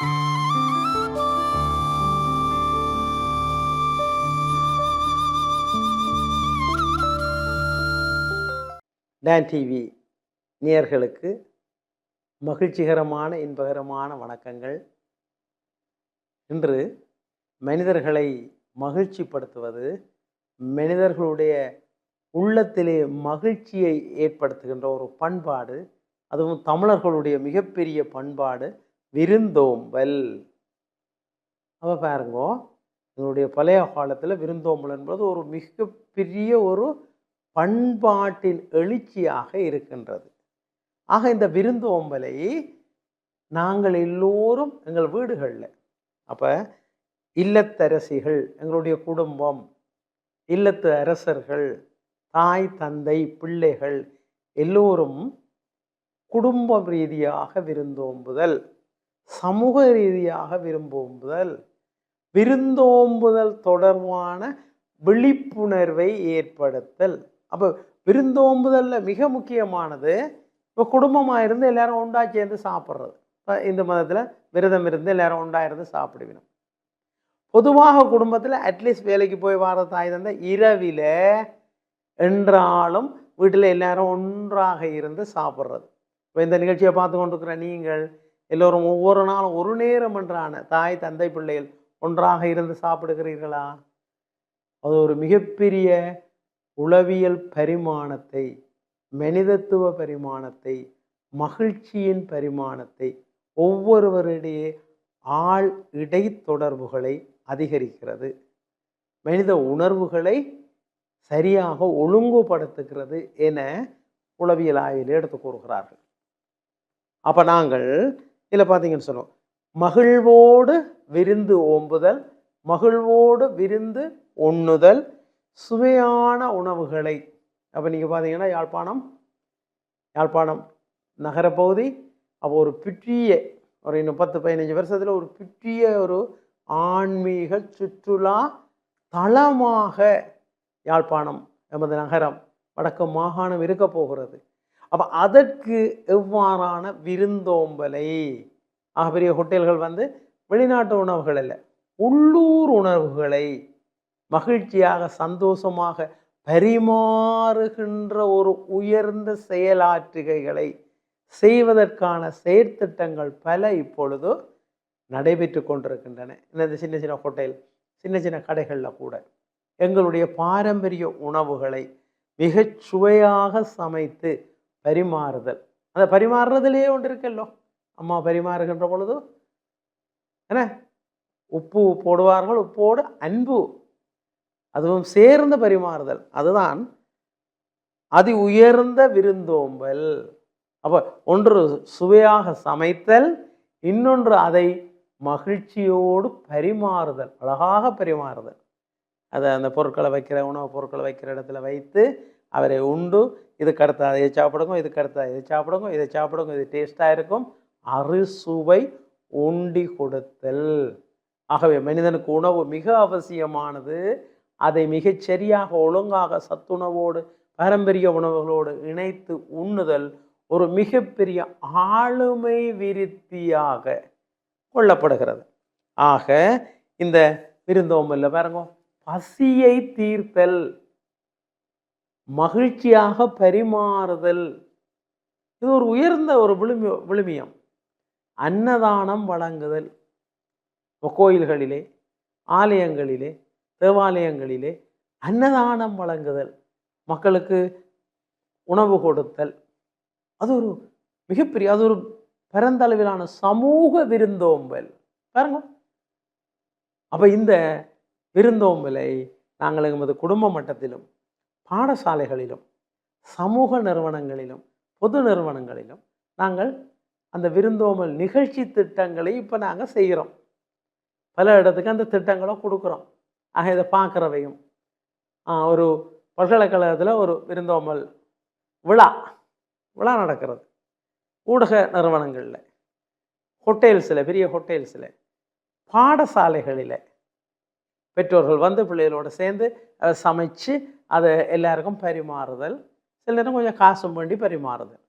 Don TV நேயர்களுக்கு மகிழ்ச்சிகரமான இன்பகரமான வணக்கங்கள். இன்று மனிதர்களை மகிழ்ச்சிப்படுத்துவது மனிதர்களுடைய உள்ளத்திலே மகிழ்ச்சியை ஏற்படுத்துகின்ற ஒரு பண்பாடு அதுவும் தமிழர்களுடைய மிகப்பெரிய பண்பாடு விருந்தோம்பல். அப்போ பாருங்க எங்களுடைய பழைய காலத்தில் விருந்தோம்பல் என்பது ஒரு மிகப்பெரிய ஒரு பண்பாட்டின் எழுச்சியாக இருக்கின்றது. ஆக இந்த விருந்தோம்பலை நாங்கள் எல்லோரும் எங்கள் வீடுகளில் அப்போ இல்லத்தரசிகள் எங்களுடைய குடும்பம் இல்லத்து அரசர்கள் தாய் தந்தை பிள்ளைகள் எல்லோரும் குடும்ப ரீதியாக விருந்தோம்புதல். சமூக ரீதியாக விரும்புதல் விருந்தோம்புதல் தொடர்பான விழிப்புணர்வை ஏற்படுத்தல். அப்போ விருந்தோம்புதலில் மிக முக்கியமானது இப்போ குடும்பமாக இருந்து எல்லாரும் ஒன்றா சேர்ந்து சாப்பிட்றது. இப்போ இந்த மதத்தில் விரதம் இருந்து எல்லாரும் ஒன்றா இருந்து சாப்பிடுவினோம். பொதுவாக குடும்பத்தில் அட்லீஸ்ட் வேலைக்கு போய் வர தாய் தந்த இரவில் என்றாலும் வீட்டில் எல்லாரும் ஒன்றாக இருந்து சாப்பிட்றது. இப்போ இந்த நிகழ்ச்சியை பார்த்து கொண்டிருக்கிற நீங்கள் எல்லோரும் ஒவ்வொரு நாளும் ஒரு நேரம் என்றான தாய் தந்தை பிள்ளைகள் ஒன்றாக இருந்து சாப்பிடுகிறீர்களா? அது ஒரு மிகப்பெரிய உளவியல் பரிமாணத்தை மனிதத்துவ பரிமாணத்தை மகிழ்ச்சியின் பரிமாணத்தை ஒவ்வொருவரிடையே ஆள் இடைத்தொடர்புகளை அதிகரிக்கிறது. மனித உணர்வுகளை சரியாக ஒழுங்குபடுத்துகிறது என உளவியல் ஆய்வில் எடுத்து கூறுகிறார்கள். அப்போ நாங்கள் இதில் பார்த்தீங்கன்னு சொன்னோம் மகிழ்வோடு விருந்து ஓம்புதல் மகிழ்வோடு விருந்து உண்ணுதல் சுவையான உணவுகளை. அப்போ நீங்கள் பார்த்தீங்கன்னா யாழ்ப்பாணம் யாழ்ப்பாணம் நகரப்பகுதி அப்போ ஒரு பிற்றிய ஒரு இன்னும் பத்து பதினஞ்சு வருஷத்தில் ஒரு பிற்றிய ஒரு ஆன்மீக சுற்றுலா தளமாக யாழ்ப்பாணம் எமது நகரம் வடக்கு மாகாணம் இருக்க போகிறது. அப்போ அதற்கு எவ்வாறான விருந்தோம்பலை? ஆக பெரிய ஹோட்டல்கள் வந்து வெளிநாட்டு உணவுகள் அல்ல உள்ளூர் உணவுகளை மகிழ்ச்சியாக சந்தோஷமாக பரிமாறுகின்ற ஒரு உயர்ந்த செயலாற்றுகைகளை செய்வதற்கான செயற்திட்டங்கள் பல இப்பொழுது நடைபெற்று கொண்டிருக்கின்றன. இந்த சின்ன சின்ன ஹோட்டல் சின்ன சின்ன கடைகளில் கூட எங்களுடைய பாரம்பரிய உணவுகளை மிகச் சுவையாக சமைத்து பரிமாறுதல். அந்த பரிமாறுறதுலேயே ஒன்று இருக்கல்லோ? அம்மா பரிமாறுகின்ற பொழுது என்ன? உப்பு போடுவார்கள். உப்போடு அன்பு. அதுவும் சேர்ந்த பரிமாறுதல். அதுதான் அதி உயர்ந்த விருந்தோம்பல். அப்போ ஒன்று சுவையாக சமைத்தல் இன்னொன்று அதை மகிழ்ச்சியோடு பரிமாறுதல். அழகாக பரிமாறுதல். அதை அந்த பொருட்களை வைக்கிற உணவுப் பொருட்களை வைக்கிற இடத்துல வைத்து அவரை உண்டு. இதுக்கு அடுத்து அதை சாப்பிடுங்க இதுக்கு அடுத்து இதை சாப்பிடுங்க இதை சாப்பிடுங்க. இது டேஸ்ட்டாக இருக்கும். அறுசுவை உண்டி கொடுத்தல். ஆகவே மனிதனுக்கு உணவு மிக அவசியமானது. அதை மிகச் சரியாக ஒழுங்காக சத்துணவோடு பாரம்பரிய உணவுகளோடு இணைத்து உண்ணுதல் ஒரு மிகப்பெரிய ஆளுமை விருத்தியாக கொள்ளப்படுகிறது. ஆக இந்த விருந்தோம்பல்ல பாருங்க. பசியை தீர்த்தல். மகிழ்ச்சியாக பரிமாறுதல். இது ஒரு உயர்ந்த ஒரு விழுமி விழுமியம். அன்னதானம் வழங்குதல். கோயில்களிலே ஆலயங்களிலே தேவாலயங்களிலே அன்னதானம் வழங்குதல். மக்களுக்கு உணவு கொடுத்தல். அது ஒரு மிகப்பெரிய அது ஒரு பரந்தளவிலான சமூக விருந்தோம்பல். பாருங்க. அப்போ இந்த விருந்தோம்பலை நாங்கள் எமது குடும்ப மட்டத்திலும் பாடசாலைகளிலும் சமூக நிறுவனங்களிலும் பொது நிறுவனங்களிலும் நாங்கள் அந்த விருந்தோமல் நிகழ்ச்சி திட்டங்களை இப்போ நாங்கள் செய்கிறோம். பல இடத்துக்கு அந்த திட்டங்களை கொடுக்குறோம். ஆக இதை பார்க்குறவையும் ஒரு பல்கலைக்கழகத்தில் ஒரு விருந்தோமல் விழா விழா நடக்கிறது. ஊடக நிறுவனங்களில் ஹோட்டல்ஸில் பெரிய ஹோட்டல்ஸில் பாடசாலைகளில் பெற்றோர்கள் வந்து பிள்ளைகளோடு சேர்ந்து அதை சமைச்சு அதை எல்லாருக்கும் பரிமாறுதல். சில நேரம் கொஞ்சம் காசும் வேண்டி பரிமாறுதல்.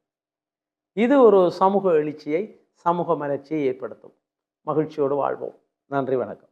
இது ஒரு சமூக எழுச்சியை சமூக மலர்ச்சியை ஏற்படுத்தும். மகிழ்ச்சியோடு வாழ்வோம். நன்றி வணக்கம்.